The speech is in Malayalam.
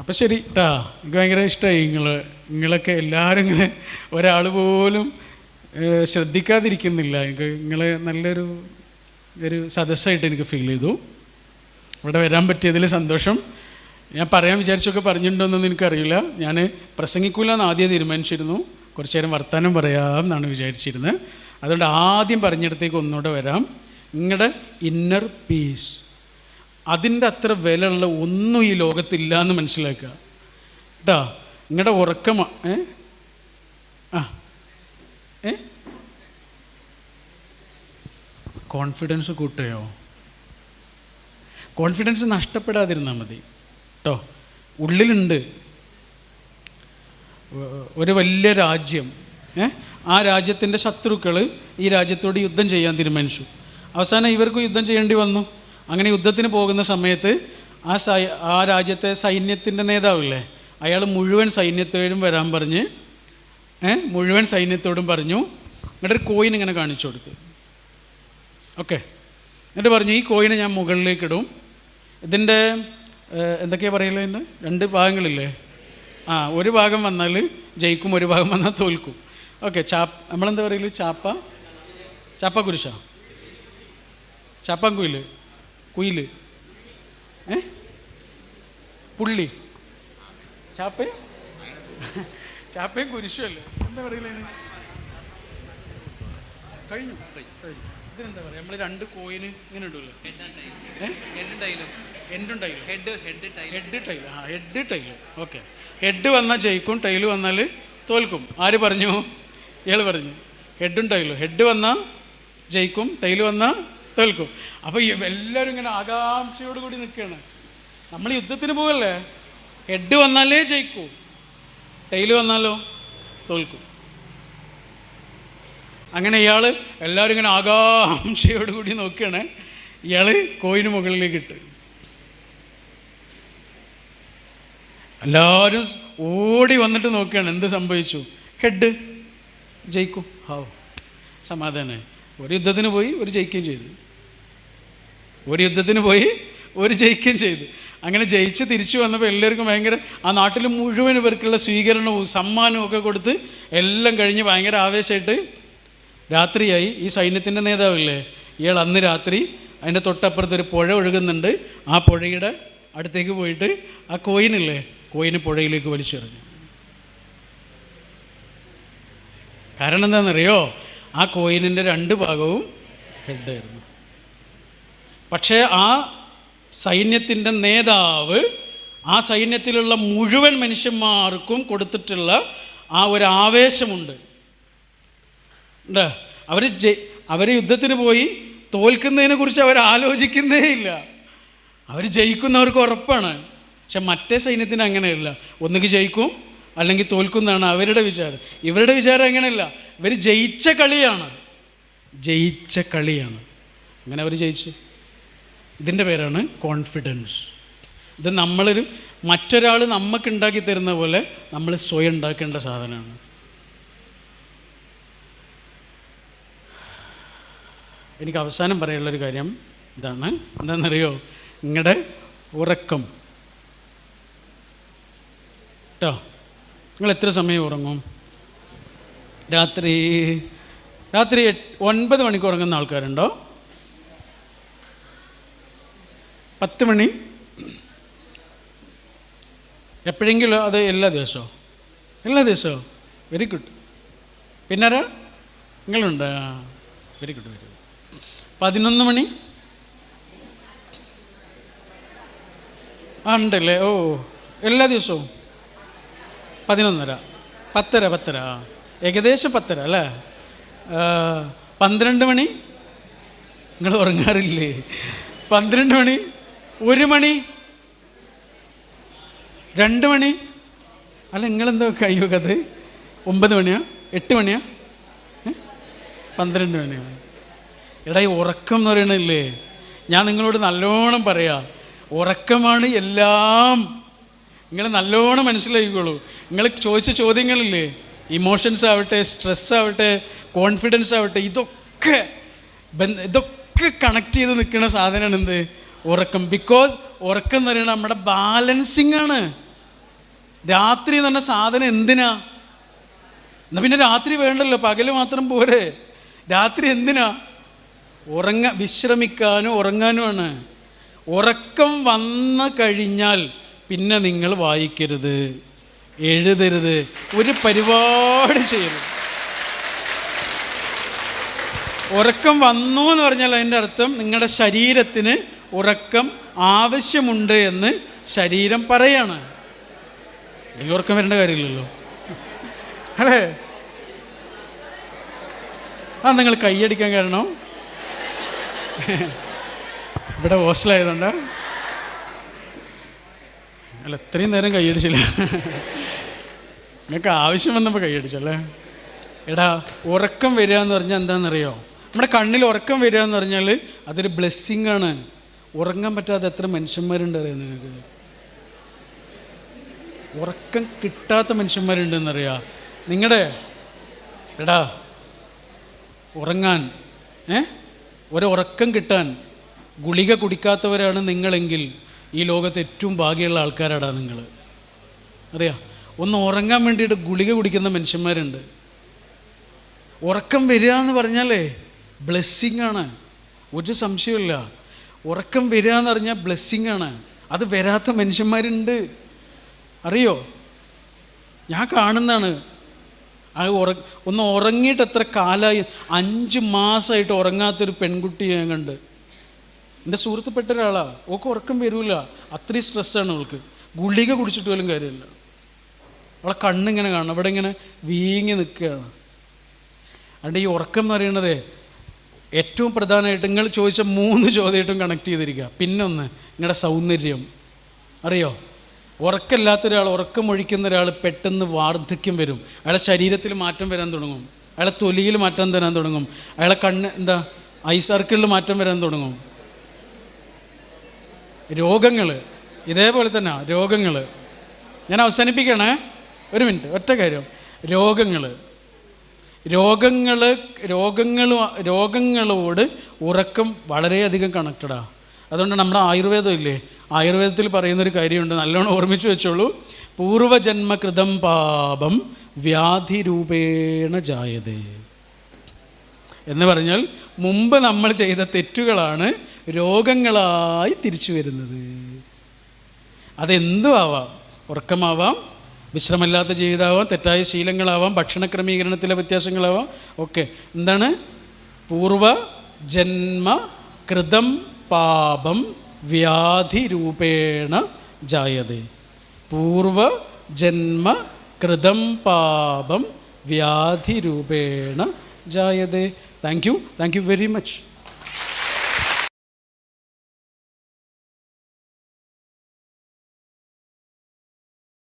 അപ്പം ശരി കേട്ടാ എനിക്ക് ഭയങ്കര ഇഷ്ടമായി നിങ്ങൾ നിങ്ങളൊക്കെ എല്ലാവരും ഇങ്ങനെ ഒരാൾ പോലും ശ്രദ്ധിക്കാതിരിക്കുന്നില്ല. എനിക്ക് നിങ്ങളെ നല്ലൊരു ഒരു സദസ്സായിട്ട് എനിക്ക് ഫീൽ ചെയ്തു. ഇവിടെ വരാൻ പറ്റിയതിൽ സന്തോഷം. ഞാൻ പറയാൻ വിചാരിച്ചൊക്കെ പറഞ്ഞിട്ടുണ്ടോയെന്നൊന്നും എനിക്കറിയില്ല. ഞാൻ പ്രസംഗിക്കൂല എന്ന് ആദ്യം തീരുമാനിച്ചിരുന്നു. കുറച്ച് നേരം വർത്തമാനം പറയാം എന്നാണ് വിചാരിച്ചിരുന്നത്. അതുകൊണ്ട് ആദ്യം പറഞ്ഞിടത്തേക്ക് ഒന്നുകൂടെ വരാം. നിങ്ങളുടെ ഇന്നർ പീസ് അതിന്റെ അത്ര വിലയുള്ള ഒന്നും ഈ ലോകത്തില്ല എന്ന് മനസ്സിലാക്കുക കേട്ടോ നിങ്ങളുടെ ഉറക്കമാ ഏ? ആ ഏ? കോൺഫിഡൻസ് കൂട്ടുകയോ? കോൺഫിഡൻസ് നഷ്ടപ്പെടാതിരുന്നാൽ മതി. കേട്ടോ ഉള്ളിലുണ്ട്. ഒരു വലിയ രാജ്യം ഏ? ആ രാജ്യത്തിന്റെ ശത്രുക്കൾ ഈ രാജ്യത്തോട് യുദ്ധം ചെയ്യാൻ തീരുമാനിച്ചു. അവസാനം ഇവർക്ക് യുദ്ധം ചെയ്യേണ്ടി വന്നു. അങ്ങനെ യുദ്ധത്തിന് പോകുന്ന സമയത്ത് ആ സൈ ആ രാജ്യത്തെ സൈന്യത്തിന്റെ നേതാവില്ലേ? അയാൾ മുഴുവൻ സൈന്യത്തോടും വരാൻ പറഞ്ഞ് മുഴുവൻ സൈന്യത്തോടും പറഞ്ഞു എന്നിട്ട് ഒരു കോയിൻ ഇങ്ങനെ കാണിച്ചു കൊടുത്തു ഓക്കെ. എന്നിട്ട് പറഞ്ഞു ഈ കോയിനെ ഞാൻ മുകളിലേക്ക് ഇടും. ഇതിന്റെ എന്തൊക്കെയാണ് പറയുള്ളത് ഇതിന്റെ രണ്ട് ഭാഗങ്ങളില്ലേ? ആ ഒരു ഭാഗം വന്നാൽ ജയിക്കും ഒരു ഭാഗം വന്നാൽ തോൽക്കും. ഓക്കെ ചാപ്പ് നമ്മളെന്താ പറയൽ? ചാപ്പ? ചാപ്പ കുരിശ ചാപ്പാൻ കുയിൽ. ഏ? പുള്ളി. ചാപ്പ ചാപ്പയും കുരിശും അല്ലേ? എന്താ പറയലേ കഴിഞ്ഞു. കഴിഞ്ഞു. ഇതിനെന്താ പറയുക നമ്മൾ രണ്ട് കോയിന് ഇങ്ങനെ ഉണ്ടല്ലോ ഹെഡ് ടൈലും ഹെഡ് ടൈൽ ആ ഹെഡ് ടൈൽ ഓക്കെ ഹെഡ് വന്നാൽ ജയിക്കും ടൈൽ വന്നാൽ തോൽക്കും. ആര് പറഞ്ഞു? ഇയാൾ പറഞ്ഞു. ഹെഡും ടൈലും ഹെഡ് വന്നാൽ ജയിക്കും ടൈൽ വന്നാൽ തോൽക്കും. അപ്പോൾ എല്ലാവരും ഇങ്ങനെ ആകാംക്ഷയോട് കൂടി നിൽക്കുകയാണ്. നമ്മൾ യുദ്ധത്തിന് പോകല്ലേ ഹെഡ് വന്നാലേ ജയിക്കൂ. ടൈൽ വന്നാലോ തോൽക്കും. അങ്ങനെ ഇയാൾ എല്ലാവരും ഇങ്ങനെ ആകാംക്ഷയോട് കൂടി നോക്കുകയാണ്. ഇയാൾ കോയിന് മുകളിലേക്ക് ഇട്ട്. എല്ലാവരും ഓടി വന്നിട്ട് നോക്കുകയാണ്. എന്ത് സംഭവിച്ചു? ഹെഡ് ജയിക്കൂ. ഹാവ് സമാധാനം ഒരു യുദ്ധത്തിന് പോയി ഒരു ജയിക്കുകയും ചെയ്തു. ഒരു യുദ്ധത്തിന് പോയി ഒരു ജയിക്കുകയും ചെയ്തു. അങ്ങനെ ജയിച്ച് തിരിച്ചു വന്നപ്പോൾ എല്ലാവർക്കും ഭയങ്കര ആ നാട്ടിൽ മുഴുവൻ ഇവർക്കുള്ള സ്വീകരണവും സമ്മാനവും ഒക്കെ കൊടുത്ത് എല്ലാം കഴിഞ്ഞ് ഭയങ്കര ആവേശമായിട്ട് രാത്രിയായി. ഈ സൈന്യത്തിന്റെ നേതാവില്ലേ? ഇയാൾ അന്ന് രാത്രി അതിന്റെ തൊട്ടപ്പുറത്ത് ഒരു പുഴ ഒഴുകുന്നുണ്ട്. ആ പുഴയുടെ അടുത്തേക്ക് പോയിട്ട് ആ കോയിനില്ലേ? കോയിന് പുഴയിലേക്ക് വലിച്ചെറിഞ്ഞു. കാരണം എന്താണെന്നറിയോ? ആ കോയിനിന്റെ രണ്ട് ഭാഗവും ഹെഡായിരുന്നു. പക്ഷേ ആ സൈന്യത്തിന്റെ നേതാവ് ആ സൈന്യത്തിലുള്ള മുഴുവൻ മനുഷ്യന്മാർക്കും കൊടുത്തിട്ടുള്ള ആ ഒരു ആവേശമുണ്ട്. ഉണ്ട് അവർ അവർ യുദ്ധത്തിന് പോയി തോൽക്കുന്നതിനെ കുറിച്ച് അവർ ആലോചിക്കുന്നേ ഇല്ല. അവർ ജയിക്കുന്നവർക്ക് ഉറപ്പാണ്. പക്ഷെ മറ്റേ സൈന്യത്തിന് അങ്ങനെയല്ല. ഒന്നുകിൽ ജയിക്കും അല്ലെങ്കിൽ തോൽക്കുന്നതാണ് അവരുടെ വിചാരം. ഇവരുടെ വിചാരം അങ്ങനെയല്ല. ഇവർ ജയിച്ച കളിയാണ്. ജയിച്ച കളിയാണ്. അങ്ങനെ അവർ ജയിച്ചു? ഇതിന്റെ പേരാണ് കോൺഫിഡൻസ് ഇത് നമ്മളൊരു മറ്റൊരാൾ നമുക്ക് ഉണ്ടാക്കി തരുന്ന പോലെ നമ്മൾ സ്വയം ഉണ്ടാക്കേണ്ട സാധനമാണ്. എനിക്ക് അവസാനം പറയാനുള്ളൊരു കാര്യം ഇതാണ്. എന്താണെന്നറിയോ? നിങ്ങളുടെ ഉറക്കം. കേട്ടോ നിങ്ങൾ എത്ര സമയം ഉറങ്ങും? രാത്രി രാത്രി ഒൻപത് മണിക്ക് ഉറങ്ങുന്ന ആൾക്കാരുണ്ടോ? പത്ത് മണി? എപ്പോഴെങ്കിലും അത് എല്ലാ ദിവസവും? എല്ലാ ദിവസവും? വെരി ഗുഡ് പിന്നെ ആരാ നിങ്ങളുണ്ട് വെരി ഗുഡ് വെരി ഗുഡ് പതിനൊന്ന് മണി? ആ ഉണ്ടല്ലേ? ഓ എല്ലാ ദിവസവും? പതിനൊന്നര. പത്തര പത്തര ആ. ഏകദേശം പത്തര അല്ലേ? പന്ത്രണ്ട് മണി? നിങ്ങൾ ഉറങ്ങാറില്ലേ? പന്ത്രണ്ട് മണി? ഒരു മണി? രണ്ട് മണി? അല്ല നിങ്ങളെന്തോ കഴിയുകത് ഒമ്പത് മണിയാ? എട്ട് മണിയാ? പന്ത്രണ്ട് മണിയാ? എടാ ഈ ഉറക്കം എന്ന് പറയണില്ലേ? ഞാൻ നിങ്ങളോട് നല്ലോണം പറയാം. ഉറക്കമാണ് എല്ലാം. നിങ്ങൾ നല്ലോണം മനസ്സിലാക്കിക്കോളൂ. നിങ്ങൾ ചോദിച്ച ചോദ്യങ്ങളില്ലേ? ഇമോഷൻസ് ആവട്ടെ സ്ട്രെസ് ആവട്ടെ കോൺഫിഡൻസ് ആവട്ടെ ഇതൊക്കെ ഇതൊക്കെ കണക്ട് ചെയ്ത് നിൽക്കുന്ന സാധനമാണ് എന്ത്? ഉറക്കം. ബിക്കോസ് ഉറക്കം എന്ന് പറയുന്നത് നമ്മുടെ ബാലൻസിങ് ആണ്. രാത്രി എന്ന് പറഞ്ഞ സാധനം എന്തിനാ? എന്നാൽ പിന്നെ രാത്രി വേണ്ടല്ലോ പകൽ മാത്രം പോരെ. രാത്രി എന്തിനാ? ഉറങ്ങ വിശ്രമിക്കാനും ഉറങ്ങാനുമാണ് ഉറക്കം വന്നു കഴിഞ്ഞാൽ പിന്നെ നിങ്ങൾ വായിക്കരുത്. എഴുതരുത്. ഒരു പരിപാടി ചെയ്യരുത്. ഉറക്കം വന്നു എന്ന് പറഞ്ഞാൽ അതിന്റെ അർത്ഥം നിങ്ങളുടെ ശരീരത്തിന് ഉറക്കം ആവശ്യമുണ്ട് എന്ന് ശരീരം പറയാണ്. ഈ ഉറക്കം വരേണ്ട കാര്യമില്ലല്ലോ. അല്ലേ? ആ നിങ്ങൾ കൈയടിക്കാൻ കാരണം. ഇവിടെ ഹോസ്റ്റലായതുകൊണ്ടാ. അല്ല ഇത്രയും നേരം കൈയടിച്ചില്ല നിങ്ങൾക്ക് ആവശ്യം വന്നപ്പോൾ കൈയടിച്ചല്ലേ? എടാ ഉറക്കം വരിക എന്ന് പറഞ്ഞാൽ എന്താണെന്നറിയോ നമ്മുടെ കണ്ണിൽ ഉറക്കം വരിക എന്ന് പറഞ്ഞാൽ അതൊരു ബ്ലെസ്സിങ് ആണ്. ഉറങ്ങാൻ പറ്റാതെ എത്ര മനുഷ്യന്മാരുണ്ട് അറിയാം നിങ്ങൾക്ക് ഉറക്കം കിട്ടാത്ത മനുഷ്യന്മാരുണ്ടെന്നറിയാം? നിങ്ങളുടെ എടാ ഉറങ്ങാൻ ഏ? ഒരുറക്കം കിട്ടാൻ ഗുളിക കുടിക്കാത്തവരാണ് നിങ്ങളെങ്കിൽ ഈ ലോകത്ത് ഏറ്റവും ഭാഗ്യമുള്ള ആൾക്കാരാടാ നിങ്ങൾ അറിയാം? ഒന്ന് ഉറങ്ങാൻ വേണ്ടിയിട്ട് ഗുളിക കുടിക്കുന്ന മനുഷ്യന്മാരുണ്ട്. ഉറക്കം വരിക എന്ന് പറഞ്ഞാലേ ബ്ലെസ്സിങ് ആണ്. ഒരു സംശയമില്ല ഉറക്കം വരിക എന്ന് പറഞ്ഞാൽ ബ്ലെസ്സിങ് ആണ്. അത് വരാത്ത മനുഷ്യന്മാരുണ്ട്. അറിയോ? ഞാൻ കാണുന്നതാണ്. ആ ഉറ ഒന്ന് ഉറങ്ങിയിട്ട് എത്ര കാലമായി അഞ്ച് മാസമായിട്ട് ഉറങ്ങാത്തൊരു പെൺകുട്ടി ഞാൻ കണ്ട്. എന്റെ സുഹൃത്തുപ്പെട്ട ഒരാളാണ് ഓക്ക് ഉറക്കം വരില്ല അത്രയും സ്ട്രെസ്സാണ് അവൾക്ക് ഗുളിക കുടിച്ചിട്ട് പോലും കാര്യമില്ല. അവളെ കണ്ണിങ്ങനെ കാണണം. അവിടെ ഇങ്ങനെ വീങ്ങി നിൽക്കുകയാണ്. അതുകൊണ്ട് ഈ ഉറക്കം എന്ന് പറയുന്നത് ഏറ്റവും പ്രധാനമായിട്ട് നിങ്ങൾ ചോദിച്ച മൂന്ന് ചോദ്യമായിട്ടും കണക്ട് ചെയ്തിരിക്കുക. പിന്നൊന്ന് നിങ്ങളുടെ സൗന്ദര്യം. അറിയോ? ഉറക്കമില്ലാത്ത ഒരാൾ ഉറക്കം ഒഴിക്കുന്ന ഒരാൾ പെട്ടെന്ന് വാർദ്ധക്യം വരും. അയാളെ ശരീരത്തിൽ മാറ്റം വരാൻ തുടങ്ങും. അയാളെ തൊലിയിൽ മാറ്റം തരാൻ തുടങ്ങും. അയാളെ കണ്ണ് എന്താ ഐ സർക്കിളിൽ മാറ്റം വരാൻ തുടങ്ങും. രോഗങ്ങൾ ഇതേപോലെ തന്നെ രോഗങ്ങൾ ഞാൻ അവസാനിപ്പിക്കണേ. ഒരു മിനിറ്റ് ഒറ്റ കാര്യം. രോഗങ്ങൾ രോഗങ്ങൾ രോഗങ്ങൾ രോഗങ്ങളോട് ഉറക്കം വളരെയധികം കണക്റ്റഡാണ് അതുകൊണ്ട് നമ്മുടെ ആയുർവേദം ഇല്ലേ? ആയുർവേദത്തിൽ പറയുന്നൊരു കാര്യമുണ്ട് നല്ലോണം ഓർമ്മിച്ച് വെച്ചോളൂ. പൂർവജന്മകൃതം പാപം വ്യാധിരൂപേണ ജായതേ. എന്ന് പറഞ്ഞാൽ മുമ്പ് നമ്മൾ ചെയ്ത തെറ്റുകളാണ് രോഗങ്ങളായി തിരിച്ചു വരുന്നത്. അതെന്തും ആവാം ഉറക്കമാവാം വിശ്രമമില്ലാത്ത ജീവിതമാവാം തെറ്റായ ശീലങ്ങളാവാം ഭക്ഷണ ക്രമീകരണത്തിലെ വ്യത്യാസങ്ങളാവാം ഒക്കെ. എന്താണ്? പൂർവ ജന്മ കൃതം പാപം വ്യാധിരൂപേണ ജായത്. പൂർവ ജന്മ കൃതം പാപം വ്യാധിരൂപേണ ജായത്. Thank you thank you very much